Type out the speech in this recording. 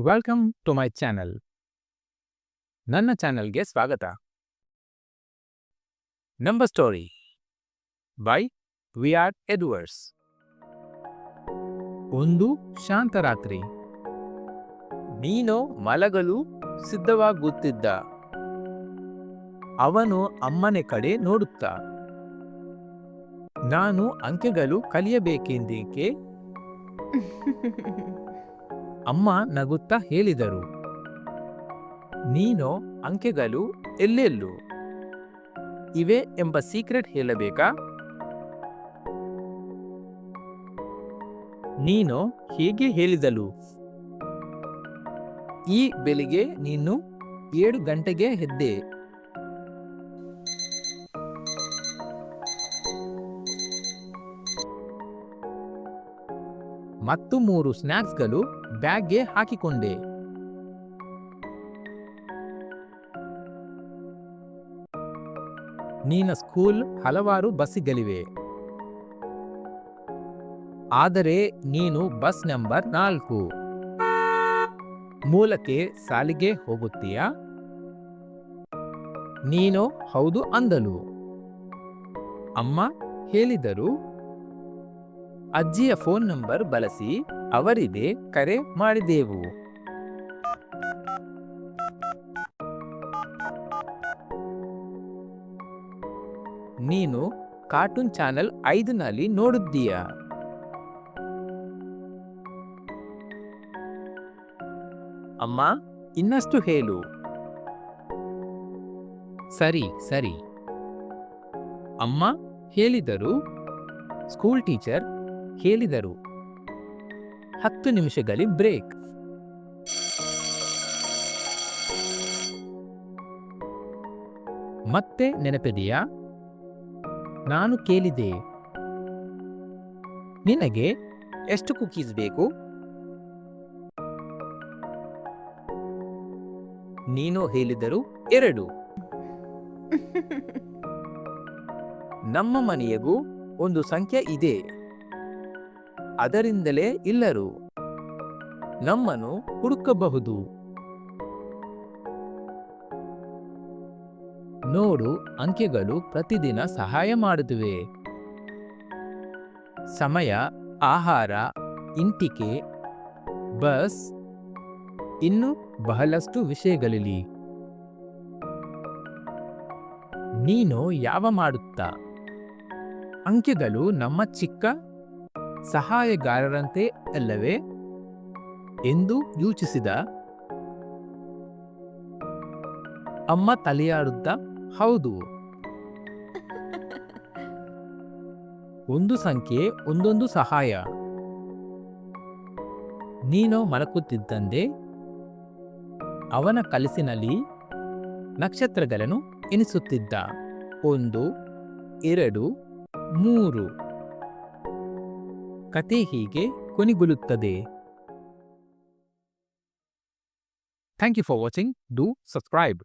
Welcome to my channel ನನ್ನ ಚಾನೆಲ್ಗೆ ಸ್ವಾಗತ. Number story by V R Edwards ಒಂದು ಶಾಂತ ರಾತ್ರಿ. ನೀನು ಮಲಗಲು ಸಿದ್ಧವಾಗುತ್ತಿದ್ದ. ಅವನು ಅಮ್ಮನೆ ಕಡೆ ನೋಡುತ್ತಾ. ನಾನು ಅಂಕೆಗಳು ಕಲಿಯಬೇಕೆಂದೇಕೆ? ಅಮ್ಮ ನಗುತ್ತಾ ಹೇಳಿದರು. ನೀನು ಅಂಕೆಗಳು ಎಲ್ಲೆಲ್ಲೂ? ಇವೆ ಎಂಬ ಸೀಕ್ರೆಟ್ ಹೇಳಬೇಕಾ? ನೀನು ಹೇಗೆ ಹೇಳಿದಳು. ಈ ಬೆಳಿಗ್ಗೆ ನೀನು ಏಳು ಗಂಟೆಗೆ ಎದ್ದೆ. ಮತ್ತು ಮೂರು ಸ್ನ್ಯಾಕ್ಸ್ಗಳು ಬ್ಯಾಗ್ಗೆ ಹಾಕಿಕೊಂಡೆ. ನೀನ ಸ್ಕೂಲ್ ಹಲವಾರು ಬಸ್ಸಿಗಳಿವೆ. ಆದರೆ ನೀನು ಬಸ್ ನಂಬರ್ ನಾಲ್ಕು. ಮೂಲಕ್ಕೆ ಸಾಲಿಗೆ ಹೋಗುತ್ತೀಯ? ನೀನು ಹೌದು ಅಂದಳು. ಅಮ್ಮ ಹೇಳಿದರು ಅಜ್ಜಿಯ ಫೋನ್ ನಂಬರ್ ಬಳಸಿ ಅವರಿಗೆ ಕರೆ ಮಾಡಿದೆವು. ನೀನು ಕಾರ್ಟೂನ್ ಚಾನೆಲ್ ಐದನಲ್ಲಿ ನೋಡಿದ್ದೀಯಾ ಅಮ್ಮ, ಇನ್ನಷ್ಟು ಹೇಳು. ಸರಿ ಸರಿ. ಅಮ್ಮ ಹೇಳಿದರು, ಸ್ಕೂಲ್ ಟೀಚರ್ ಹೇಳಿದರು ಹತ್ತು ನಿಮಿಷದಲ್ಲಿ ಬ್ರೇಕ್. ಮತ್ತೆ ನೆನಪಿದೆಯಾ? ನಾನು ಕೇಳಿದೆ. ನಿನಗೆ ಎಷ್ಟು ಕುಕೀಸ್ ಬೇಕು? ನೀನು ಹೇಳಿದರು ಎರಡು. ನಮ್ಮ ಮನೆಯಗೂ ಒಂದು ಸಂಖ್ಯೆ ಇದೆ. ಅದರಿಂದಲೇ ಇಲ್ಲರು. ನಮ್ಮನ್ನು ಹುಡುಕಬಹುದು. ನೋಡು, ಅಂಕೆಗಳು ಪ್ರತಿದಿನ ಸಹಾಯ ಮಾಡುತ್ತಿವೆ. ಸಮಯ, ಆಹಾರ, ಇಂಟಿಕೆ, ಬಸ್, ಇನ್ನು ಬಹಳಷ್ಟು ವಿಷಯಗಳಲ್ಲಿ. ನೀನು ಯಾವ ಮಾಡುತ್ತಾ? ಅಂಕೆಗಳು ನಮ್ಮ ಚಿಕ್ಕ ಸಹಾಯಗಾರರಂತೆ ಅಲ್ಲವೇ? ಎಂದು ಯೋಚಿಸಿದ. ಅಮ್ಮ ತಲೆಯಾಡುತ್ತಾ, ಹೌದು. ಒಂದು ಸಂಖ್ಯೆ, ಒಂದೊಂದು ಸಹಾಯ. ನೀನು ಮಲಕುತ್ತಿದ್ದಂದೆ, ಅವನ ಕಲಸಿನಲ್ಲಿ ನಕ್ಷತ್ರಗಳನ್ನು ಎನಿಸುತ್ತಿದ್ದ. ಒಂದು, ಎರಡು, ಮೂರು. ಕತೆ ಹೀಗೆ ಕೊನೆಗೊಳ್ಳುತ್ತದೆ thank you for watching do subscribe